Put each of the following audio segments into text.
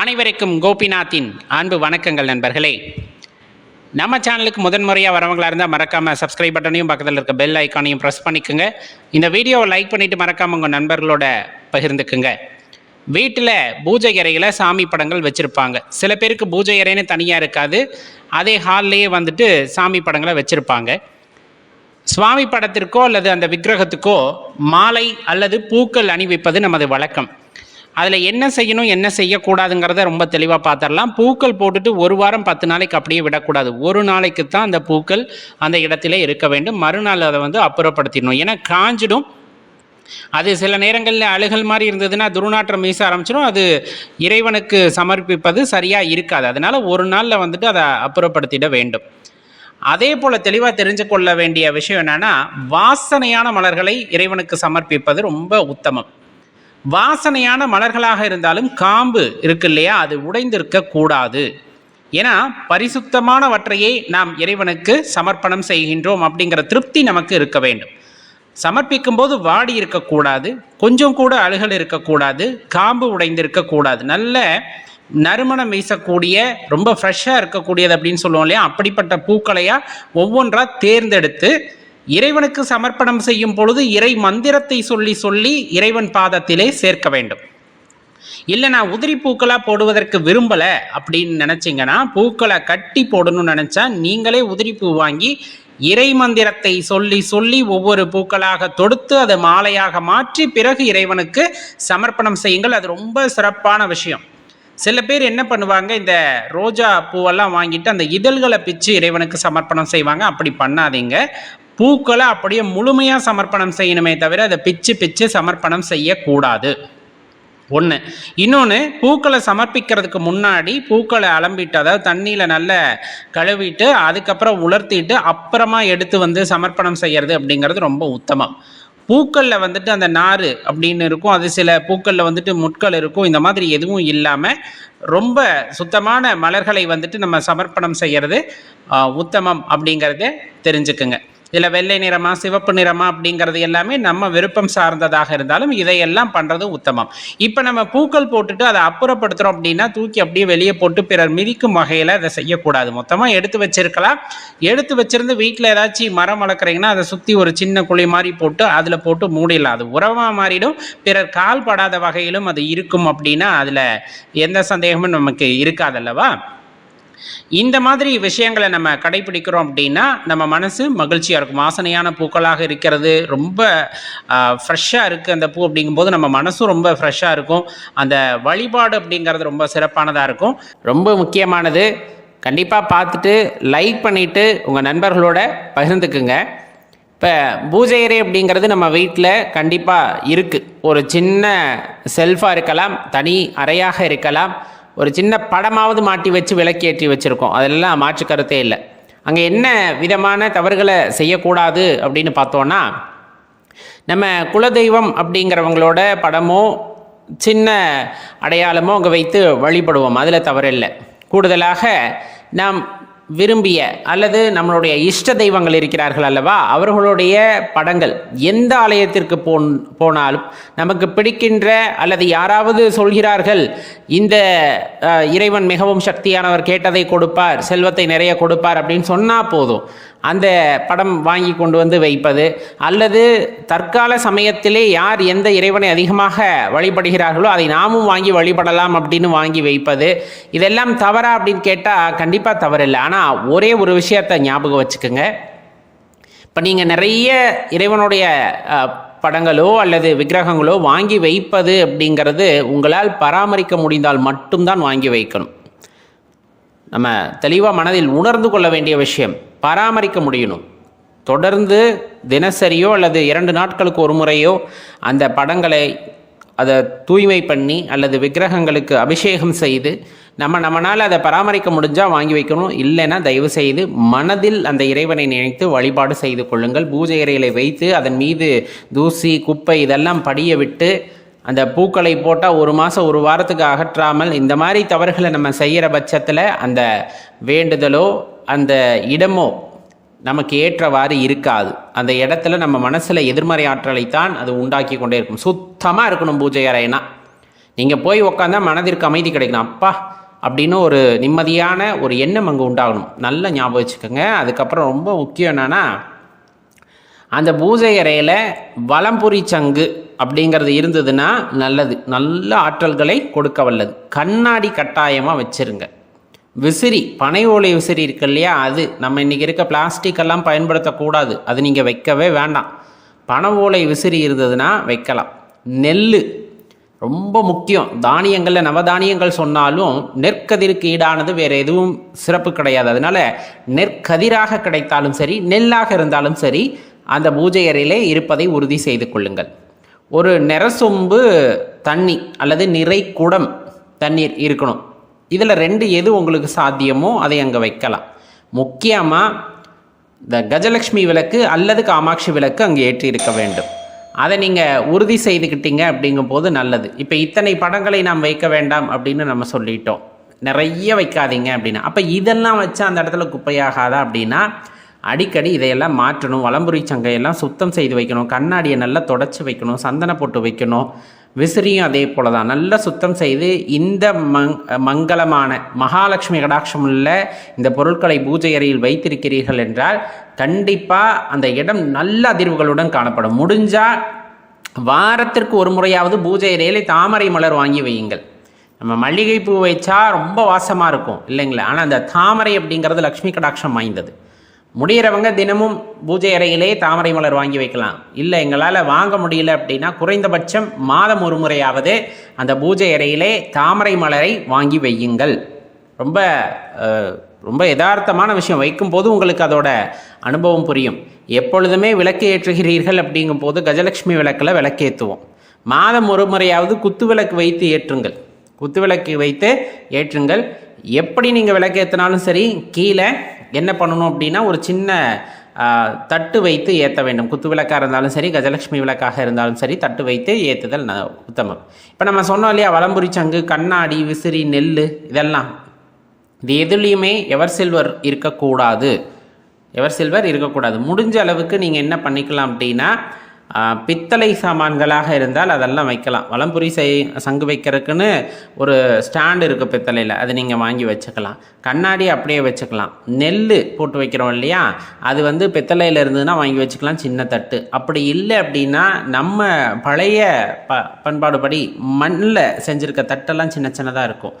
அனைவருக்கும் கோபிநாத்தின் அன்பு வணக்கங்கள் நண்பர்களே. நம்ம சேனலுக்கு முதன்முறையாக வரவங்களாக இருந்தால் மறக்காமல் சப்ஸ்கிரைப் பட்டனையும் பக்கத்தில் இருக்க பெல் ஐக்கானையும் ப்ரெஸ் பண்ணிக்கோங்க. இந்த வீடியோவை லைக் பண்ணிவிட்டு மறக்காமல் உங்கள் நண்பர்களோட பகிர்ந்துக்குங்க. வீட்டில் பூஜை அறையில் சாமி படங்கள் வச்சுருப்பாங்க. சில பேருக்கு பூஜை அறைன்னு தனியாக இருக்காது. அதே ஹால்லேயே வந்துட்டு சாமி படங்களை வச்சுருப்பாங்க. சுவாமி படத்திற்கோ அல்லது அந்த விக்கிரகத்துக்கோ மாலை அல்லது பூக்கள் அணிவிப்பது நமது வழக்கம். அதில் என்ன செய்யணும் என்ன செய்யக்கூடாதுங்கிறத ரொம்ப தெளிவாக பார்த்துடலாம் பூக்கள் போட்டுட்டு ஒரு வாரம் பத்து நாளைக்கு அப்படியே விடக்கூடாது. ஒரு நாளைக்கு தான் அந்த பூக்கள் அந்த இடத்திலே இருக்க வேண்டும். மறுநாள் அதை வந்து அப்புறப்படுத்திடணும். ஏன்னா காஞ்சிடும். அது சில நேரங்களில் அழுகல் மாதிரி இருந்ததுன்னா துர்நாற்றம் வீச ஆரம்பிச்சிடும். அது இறைவனுக்கு சமர்ப்பிப்பது சரியாக இருக்காது. அதனால் ஒரு நாளில் வந்துட்டு அதை அப்புறப்படுத்திட வேண்டும். அதே போல் தெளிவாக தெரிஞ்சு கொள்ள வேண்டிய விஷயம் என்னென்னா வாசனையான மலர்களை இறைவனுக்கு சமர்ப்பிப்பது ரொம்ப உத்தமம். வாசனையான மலர்களாக இருந்தாலும் காம்பு இருக்கு இல்லையா அது உடைந்திருக்க கூடாது. ஏன்னா பரிசுத்தமானவற்றையே நாம் இறைவனுக்கு சமர்ப்பணம் செய்கின்றோம் அப்படிங்கிற திருப்தி நமக்கு இருக்க வேண்டும். சமர்ப்பிக்கும் போது வாடி இருக்கக்கூடாது கொஞ்சம் கூட அழுகல் இருக்கக்கூடாது காம்பு உடைந்திருக்கக்கூடாது நல்ல நறுமணம் வீசக்கூடிய ரொம்ப ஃப்ரெஷ்ஷாக இருக்கக்கூடியது அப்படின்னு சொல்லுவோம் இல்லையா? அப்படிப்பட்ட பூக்களையாக ஒவ்வொன்றாக தேர்ந்தெடுத்து இறைவனுக்கு சமர்ப்பணம் செய்யும் பொழுது இறை மந்திரத்தை சொல்லி சொல்லி இறைவன் பாதத்திலே சேர்க்க வேண்டும். இல்லை நான் உதிரி பூக்களாக போடுவதற்கு விரும்பலை அப்படின்னு நினச்சிங்கன்னா பூக்களை கட்டி போடணும்னு நினச்சா நீங்களே உதிரி பூ வாங்கி இறை மந்திரத்தை சொல்லி சொல்லி ஒவ்வொரு பூக்களாக தொடுத்து அதை மாலையாக மாற்றி பிறகு இறைவனுக்கு சமர்ப்பணம் செய்யுங்கள். அது ரொம்ப சிறப்பான விஷயம். சில பேர் என்ன பண்ணுவாங்க இந்த ரோஜா பூவெல்லாம் வாங்கிட்டு அந்த இதழ்களை பிச்சு இறைவனுக்கு சமர்ப்பணம் செய்வாங்க. அப்படி பண்ணாதீங்க. பூக்களை அப்படியே முழுமையாக சமர்ப்பணம் செய்யணுமே தவிர அதை பிச்சு பிச்சு சமர்ப்பணம் செய்யக்கூடாது. ஒன்று இன்னொன்று பூக்களை சமர்ப்பிக்கிறதுக்கு முன்னாடி பூக்களை அலம்பிட்டு அதாவது தண்ணியில் நல்லா கழுவிட்டு அதுக்கப்புறம் உலர்த்திட்டு அப்புறமா எடுத்து வந்து சமர்ப்பணம் செய்கிறது அப்படிங்கிறது ரொம்ப உத்தமம். பூக்களில் வந்துட்டு அந்த நார் அப்படின்னு இருக்கும். அது சில பூக்களில் வந்துட்டு முட்கள் இருக்கும். இந்த மாதிரி எதுவும் இல்லாமல் ரொம்ப சுத்தமான மலர்களை வந்துட்டு நம்ம சமர்ப்பணம் செய்கிறது உத்தமம் அப்படிங்கிறத தெரிஞ்சுக்குங்க. இதில் வெள்ளை நிறமா சிவப்பு நிறமா அப்படிங்கிறது எல்லாமே நம்ம விருப்பம் சார்ந்ததாக இருந்தாலும் இதையெல்லாம் பண்ணுறது உத்தமம். இப்போ நம்ம பூக்கள் போட்டுட்டு அதை அப்புறப்படுத்துகிறோம் அப்படின்னா தூக்கி அப்படியே வெளியே போட்டு பிறர் மிதிக்கும் வகையில் அதை செய்யக்கூடாது. மொத்தமாக எடுத்து வச்சிருக்கலாம். எடுத்து வச்சிருந்து வீட்டில் ஏதாச்சும் மரம் வளர்க்குறீங்கன்னா அதை சுற்றி ஒரு சின்ன குழி மாதிரி போட்டு அதில் போட்டு மூடிடலாம். அது உரமாக மாறிடும். பிறர் கால் படாத வகையிலும் அது இருக்கும் அப்படின்னா அதில் எந்த சந்தேகமும் நமக்கு இருக்காதல்லவா இந்த மாதிரி விஷயங்களை நம்ம கடைபிடிக்கிறோம் அப்படின்னா நம்ம மனசு மகிழ்ச்சியாக இருக்கும். வாசனையான பூக்களாக இருக்கிறது ரொம்ப ஃப்ரெஷ்ஷாக இருக்குது அந்த பூ அப்படிங்கும்போது நம்ம மனசும் ரொம்ப ஃப்ரெஷ்ஷாக இருக்கும். அந்த வழிபாடு அப்படிங்கிறது ரொம்ப சிறப்பானதாக இருக்கும். ரொம்ப முக்கியமானது கண்டிப்பாக பார்த்துட்டு லைக் பண்ணிவிட்டு உங்கள் நண்பர்களோட பகிர்ந்துக்குங்க. இப்போ பூஜை அறை அப்படிங்கிறது நம்ம வீட்டில் கண்டிப்பாக இருக்குது ஒரு சின்ன செல்ஃபாக இருக்கலாம் தனி அறையாக இருக்கலாம். ஒரு சின்ன படமாவது மாட்டி வச்சு விளக்கேற்றி வச்சுருக்கோம். அதெல்லாம் மாற்று கருத்தே இல்லை. அங்கே என்ன விதமான தவறுகளை செய்யக்கூடாது அப்படின்னு பார்த்தோன்னா நம்ம குலதெய்வம் அப்படிங்கிறவங்களோட படமோ சின்ன அடையாளமோ அங்கே வைத்து வழிபடுவோம். அதில் தவறில்லை. கூடுதலாக நாம் விரும்பிய அல்லது நம்மளுடைய இஷ்ட தெய்வங்கள் இருக்கிறார்கள் அல்லவா? அவர்களுடைய படங்கள் எந்த ஆலயத்திற்கு போன் போனாலும் நமக்கு பிடிக்கின்ற அல்லது யாராவது சொல்கிறார்கள் இந்த இறைவன் மிகவும் சக்தியானவர் கேட்டதை கொடுப்பார் செல்வத்தை நிறைய கொடுப்பார் அப்படின்னு சொன்னால் போதும். அந்த படம் வாங்கி கொண்டு வந்து வைப்பது அல்லது தற்கால சமயத்திலே யார் எந்த இறைவனை அதிகமாக வழிபடுகிறார்களோ அதை நாமும் வாங்கி வழிபடலாம் அப்படின்னு வாங்கி வைப்பது. இதெல்லாம் தவறா அப்படின்னு கேட்டால் கண்டிப்பாக தவறில்லை. ஆனால் ஒரே ஒரு விஷயத்தை ஞாபகம் வச்சுக்கோங்க. இப்போ நீங்கள் நிறைய இறைவனுடைய படங்களோ அல்லது விக்கிரகங்களோ வாங்கி வைப்பது அப்படிங்கிறது உங்களால் பராமரிக்க முடிந்தால் மட்டும்தான் வாங்கி வைக்கணும். நம்ம தெளிவாக மனதில் உணர்ந்து கொள்ள வேண்டிய விஷயம். பராமரிக்க முடியணும். தொடர்ந்து தினசரியோ அல்லது இரண்டு நாட்களுக்கு ஒரு முறையோ அந்த படங்களை அதை தூய்மை பண்ணி அல்லது விக்கிரகங்களுக்கு அபிஷேகம் செய்து நம்ம நம்மளால் அதை பராமரிக்க முடிஞ்சால் வாங்கி வைக்கணும். இல்லைன்னா தயவு செய்து மனதில் அந்த இறைவனை நினைத்து வழிபாடு செய்து கொள்ளுங்கள். பூஜை அறைகளை வைத்து அதன் மீது தூசி குப்பை இதெல்லாம் படிய விட்டு அந்த பூக்களை போட்டால் ஒரு மாதம் ஒரு வாரத்துக்கு அகற்றாமல் இந்த மாதிரி தவறுகளை நம்ம செய்கிற பட்சத்தில் அந்த வேண்டுதலோ அந்த இடமோ நமக்கு ஏற்றவாறு இருக்காது. அந்த இடத்துல நம்ம மனசில் எதிர்மறை ஆற்றலைத்தான் அது உண்டாக்கி கொண்டே இருக்கும். சுத்தமாக இருக்கணும் பூஜை அறைனா நீங்கள் போய் உக்காந்தா மனதிற்கு அமைதி கிடைக்கணும். அப்பா அப்படின்னு ஒரு நிம்மதியான ஒரு எண்ணம் அங்கே உண்டாகணும். நல்ல ஞாபகம் வச்சுக்கோங்க. அதுக்கப்புறம் ரொம்ப முக்கியம் என்னென்னா அந்த பூஜை அறையில் வலம்புரி சங்கு அப்படிங்கிறது இருந்ததுன்னா நல்லது. நல்ல ஆற்றல்களை கொடுக்க வல்லது. கண்ணாடி கட்டாயமாக வச்சுருங்க. விசிறி பனை ஓலை விசிறி இருக்கு இல்லையா? அது நம்ம இன்றைக்கி இருக்க பிளாஸ்டிக் எல்லாம் பயன்படுத்தக்கூடாது. அது நீங்கள் வைக்கவே வேண்டாம். பனை ஓலை விசிறி இருந்ததுன்னா வைக்கலாம். நெல் ரொம்ப முக்கியம். தானியங்களில் நவதானியங்கள் சொன்னாலும் நெற்கதிருக்கு ஈடானது வேறு எதுவும் சிறப்பு கிடையாது. அதனால நெற்கதிராக கிடைத்தாலும் சரி நெல்லாக இருந்தாலும் சரி அந்த பூஜை அறையிலே இருப்பதை உறுதி செய்து கொள்ளுங்கள். ஒரு நெரசொம்பு தண்ணி அல்லது நிறை குடம் தண்ணீர் இருக்கணும். இதில் ரெண்டு எது உங்களுக்கு சாத்தியமோ அதை அங்கே வைக்கலாம். முக்கியமாக இந்த கஜலக்ஷ்மி விளக்கு அல்லது காமாட்சி விளக்கு அங்கே ஏற்றி இருக்க வேண்டும். அதை நீங்கள் உறுதி செய்துக்கிட்டீங்க அப்படிங்கும்போது நல்லது. இப்போ இத்தனை படங்களை நாம் வைக்க வேண்டாம் அப்படின்னு நம்ம சொல்லிட்டோம். நிறைய வைக்காதீங்க அப்படின்னா. அப்போ இதெல்லாம் வச்சு அந்த இடத்துல குப்பையாகாதா அப்படின்னா அடிக்கடி இதையெல்லாம் மாற்றணும். வலம்புரி சங்கையெல்லாம் சுத்தம் செய்து வைக்கணும். கண்ணாடியை நல்லா தொடச்சி வைக்கணும். சந்தன போட்டு வைக்கணும். விசிறியும் அதே போல தான் நல்லா சுத்தம் செய்து இந்த மங் மங்களமான மகாலட்சுமி கடாட்சம் உள்ள இந்த பொருட்களை பூஜை அறையில் வைத்திருக்கிறீர்கள் என்றால் கண்டிப்பாக அந்த இடம் நல்ல அதிர்வுகளுடன் காணப்படும். முடிஞ்சால் வாரத்திற்கு ஒரு முறையாவது பூஜை அறையில் தாமரை மலர் வாங்கி வையுங்கள். நம்ம மல்லிகை பூ வைச்சா ரொம்ப வாசமாக இருக்கும் இல்லைங்களா? ஆனால் அந்த தாமரை அப்படிங்கிறது லக்ஷ்மி கடாட்சம் வாய்ந்தது. முடிகிறவங்க தினமும் பூஜை அறையிலே தாமரை மலர் வாங்கி வைக்கலாம். இல்லை எங்களால் வாங்க முடியல அப்படின்னா குறைந்தபட்சம் மாதம் ஒரு முறையாவது அந்த பூஜை அறையிலே தாமரை மலரை வாங்கி வையுங்கள். ரொம்ப ரொம்ப யதார்த்தமான விஷயம். வைக்கும்போது உங்களுக்கு அதோட அனுபவம் புரியும். எப்பொழுதுமே விளக்கு ஏற்றுகிறீர்கள் அப்படிங்கும்போது கஜலட்சுமி விளக்கில் விளக்கேற்றுவோம் மாதம் ஒரு முறையாவது குத்து விளக்கு வைத்து ஏற்றுங்கள். குத்து விளக்கு வைத்து ஏற்றுங்கள். எப்படி நீங்கள் விளக்கேற்றினாலும் சரி கீழே என்ன பண்ணணும் அப்படின்னா ஒரு சின்ன தட்டு வைத்து ஏற்ற வேண்டும். குத்து விளக்காக இருந்தாலும் சரி கஜலட்சுமி விளக்காக இருந்தாலும் சரி தட்டு வைத்து ஏற்றுதல் ந உத்தமம். இப்போ நம்ம சொன்னோம் இல்லையா வலம்புரி சங்கு கண்ணாடி விசிறி நெல் இதெல்லாம். இது எதுலேயுமே எவர் சில்வர் இருக்கக்கூடாது. எவர் சில்வர் இருக்கக்கூடாது. முடிஞ்ச அளவுக்கு நீங்கள் என்ன பண்ணிக்கலாம் அப்படின்னா பித்தளை சாமான்களாக இருந்தால் அதெல்லாம் வைக்கலாம். வலம்புரி செய் சங்கு வைக்கிறதுக்குன்னு ஒரு ஸ்டாண்டு இருக்குது பித்தளையில். அது நீங்கள் வாங்கி வச்சுக்கலாம். கண்ணாடி அப்படியே வச்சுக்கலாம். நெல் போட்டு வைக்கிறோம் இல்லையா? அது வந்து பித்தளையில் இருந்ததுன்னா வாங்கி வச்சுக்கலாம் சின்ன தட்டு. அப்படி இல்லை அப்படின்னா நம்ம பழைய ப பண்பாடுபடி மண்ணில் செஞ்சுருக்க தட்டெல்லாம் சின்ன சின்னதாக இருக்கும்.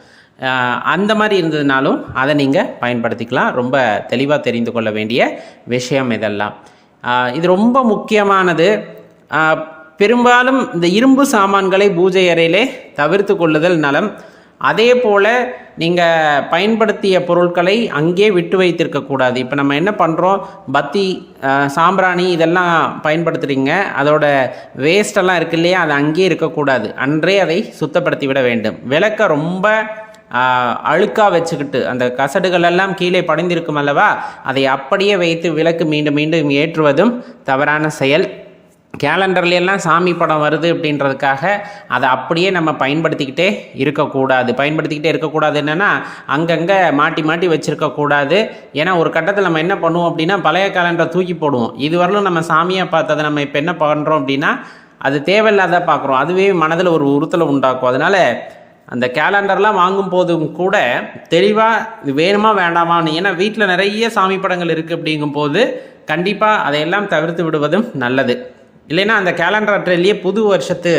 அந்த மாதிரி இருந்ததுனாலும் அதை நீங்கள் பயன்படுத்திக்கலாம். ரொம்ப தெளிவாக தெரிந்து கொள்ள வேண்டிய விஷயம் இதெல்லாம். இது ரொம்ப முக்கியமானது. பெரும்பாலும் இந்த இரும்பு சாமான்களை பூஜை அறையிலே தவிர்த்து கொள்ளுதல் நலம். அதே போல் நீங்கள் பயன்படுத்திய பொருட்களை அங்கே விட்டு வைத்திருக்கக்கூடாது இப்போ நம்ம என்ன பண்ணுறோம் பத்தி சாம்பிராணி இதெல்லாம் பயன்படுத்துகிறீங்க அதோட வேஸ்டெல்லாம் இருக்கு இல்லையா? அது அங்கேயே இருக்கக்கூடாது அன்றே அதை சுத்தப்படுத்தி விட வேண்டும். விளக்க ரொம்ப அழுக்காக வச்சுக்கிட்டு அந்த கசடுகள் எல்லாம் கீழே படிந்திருக்கும் அல்லவா? அதை அப்படியே வைத்து விளக்கு மீண்டும் மீண்டும் ஏற்றுவதும் தவறான செயல். கேலண்டர்ல எல்லாம் சாமி படம் வருது அப்படின்றதுக்காக அதை அப்படியே நம்ம பயன்படுத்திக்கிட்டே இருக்கக்கூடாது. பயன்படுத்திக்கிட்டே இருக்கக்கூடாது என்னென்னா அங்கங்கே மாட்டி மாட்டி வச்சுருக்கக்கூடாது. ஏன்னா ஒரு கட்டத்தில் நம்ம என்ன பண்ணுவோம் அப்படின்னா பழைய கேலண்டரை தூக்கி போடுவோம். இதுவரையிலும் நம்ம சாமியை பார்த்ததை நம்ம இப்போ என்ன பண்ணுறோம் அப்படின்னா அது தேவையில்லாத பார்க்குறோம் அதுவே மனதில் ஒரு உறுத்தலை உண்டாக்கும். அதனால் அந்த கேலண்டர்லாம் வாங்கும் போதும் கூட தெளிவாக இது வேணுமா வேண்டாமான்னு ஏன்னா வீட்டில் நிறைய சாமி படங்கள் இருக்குது அப்படிங்கும்போது கண்டிப்பாக அதையெல்லாம் தவிர்த்து விடுவதும் நல்லது. இல்லைன்னா அந்த கேலண்டர் அட்டையிலேயே புது வருஷத்து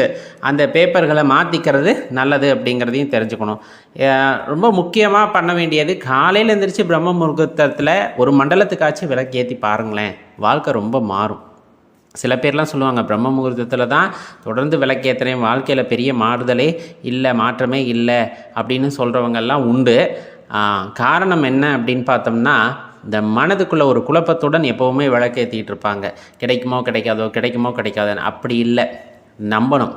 அந்த பேப்பர்களை மாற்றிக்கிறது நல்லது அப்படிங்கிறதையும் தெரிஞ்சுக்கணும். ரொம்ப முக்கியமாக பண்ண வேண்டியது காலையில் எழுந்திரிச்சு பிரம்ம முகூர்த்தத்தில் ஒரு மண்டலத்துக்காச்சும் விளக்கு ஏற்றி பாருங்களேன். வாழ்க்கை ரொம்ப மாறும். சில பேர்லாம் சொல்லுவாங்க பிரம்ம முகூர்த்தத்தில் தான் தொடர்ந்து விளக்கேற்றுறேன் வாழ்க்கையில் பெரிய மாறுதலே இல்லை மாற்றமே இல்லை அப்படின்னு சொல்கிறவங்கெல்லாம் உண்டு. காரணம் என்ன அப்படின்னு பார்த்தோம்னா இந்த மனதுக்குள்ள ஒரு குழப்பத்துடன் எப்போவுமே விளக்கேற்றிட்டு இருப்பாங்க கிடைக்குமோ கிடைக்காதோ கிடைக்குமோ கிடைக்காதோன்னு அப்படி இல்லை. நம்பணும்.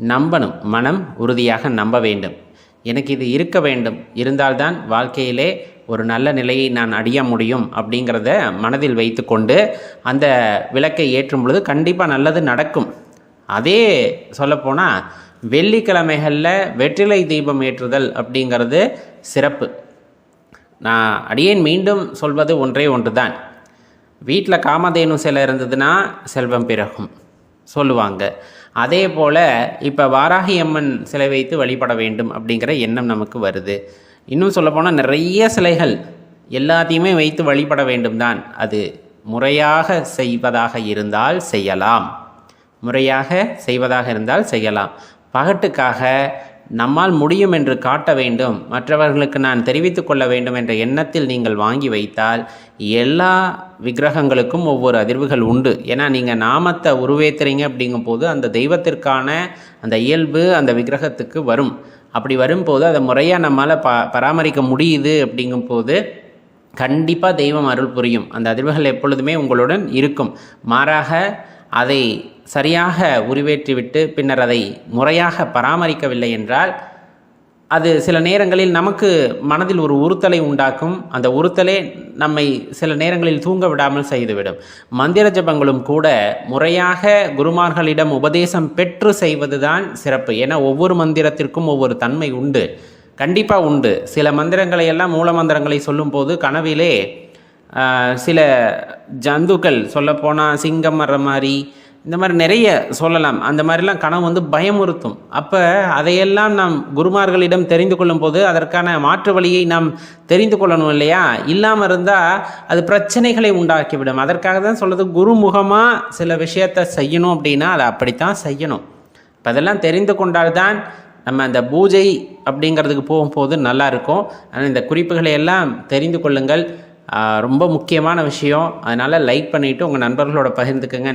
நம்பணும். மனம் உறுதியாக நம்ப வேண்டும். எனக்கு இது இருக்க வேண்டும். இருந்தால்தான் வாழ்க்கையிலே ஒரு நல்ல நிலையை நான் அடைய முடியும் அப்படிங்கிறத மனதில் வைத்துக்கொண்டு அந்த விளக்கை ஏற்றும் பொழுது கண்டிப்பாக நல்லது நடக்கும். அதே சொல்லப்போனால் வெள்ளிக்கிழமைகளில் வெற்றிலை தீபம் ஏற்றுதல் அப்படிங்கிறது சிறப்பு. நான் அடியேன் மீண்டும் சொல்வது ஒன்றே ஒன்று தான் வீட்டில் காமதேனு சிலை இருந்ததுன்னா செல்வம் பிறகும் சொல்லுவாங்க. அதே போல் இப்போ வாராகி அம்மன் சிலை வைத்து வழிபட வேண்டும் அப்படிங்கிற எண்ணம் நமக்கு வருது. இன்னும் சொல்லப்போனால் நிறைய சிலைகள் எல்லாத்தையுமே வைத்து வழிபட வேண்டும் தான் அது முறையாக செய்வதாக இருந்தால் செய்யலாம். முறையாக செய்வதாக இருந்தால் செய்யலாம். பகட்டுக்காக நம்மால் முடியும் என்று காட்ட வேண்டும். மற்றவர்களுக்கு நான் தெரிவித்துக் கொள்ள வேண்டும் என்ற எண்ணத்தில் நீங்கள் வாங்கி வைத்தால் எல்லா விக்கிரகங்களுக்கும் ஒவ்வொரு அதிர்வுகள் உண்டு. ஏன்னா நீங்கள் நாமத்தை உருவேத்துறீங்க அப்படிங்கும்போது அந்த தெய்வத்திற்கான அந்த இயல்பு அந்த விக்கிரகத்துக்கு வரும். அப்படி வரும்போது அதை முறையாக நம்மளால் ப பராமரிக்க முடியுது அப்படிங்கும்போது கண்டிப்பாக தெய்வம் அருள் புரியும். அந்த அதிர்வுகள் எப்பொழுதுமே உங்களுடன் இருக்கும். மாறாக அதை சரியாக உருவேற்றிவிட்டு பின்னர் அதை முறையாக பராமரிக்கவில்லை என்றால் அது சில நேரங்களில் நமக்கு மனதில் ஒரு உறுத்தலை உண்டாக்கும். அந்த உறுத்தலே நம்மை சில நேரங்களில் தூங்க விடாமல் செய்துவிடும். மந்திர ஜபங்களும் கூட முறையாக குருமார்களிடம் உபதேசம் பெற்று செய்வதுதான் சிறப்பு. ஏன்னா ஒவ்வொரு மந்திரத்திற்கும் ஒவ்வொரு தன்மை உண்டு. கண்டிப்பாக உண்டு. சில மந்திரங்களை எல்லாம் மூல மந்திரங்களை சொல்லும்போது கனவிலே சில ஜந்துக்கள் சொல்லப்போனால் சிங்கம் வர்ற மாதிரி இந்த மாதிரி நிறைய சொல்லலாம். அந்த மாதிரிலாம் கனவு வந்து பயமுறுத்தும். அப்போ அதையெல்லாம் நாம் குருமார்களிடம் தெரிந்து கொள்ளும்போது அதற்கான மாற்று வழியை நாம் தெரிந்து கொள்ளணும் இல்லையா? இல்லாமல் இருந்தால் அது பிரச்சனைகளை உண்டாக்கிவிடும். அதற்காக தான் சொல்கிறது குருமுகமாக சில விஷயத்தை செய்யணும் அப்படின்னா அதை அப்படித்தான் செய்யணும். இப்போ அதெல்லாம் தெரிந்து கொண்டால்தான் நம்ம அந்த பூஜை அப்படிங்கிறதுக்கு போகும்போது நல்லா இருக்கும். ஆனால் இந்த குறிப்புகளை எல்லாம் தெரிந்து கொள்ளுங்கள். ரொம்ப முக்கியமான விஷயம். அதனால் லைக் பண்ணிவிட்டு உங்கள் நண்பர்களோட பகிர்ந்துக்கங்க.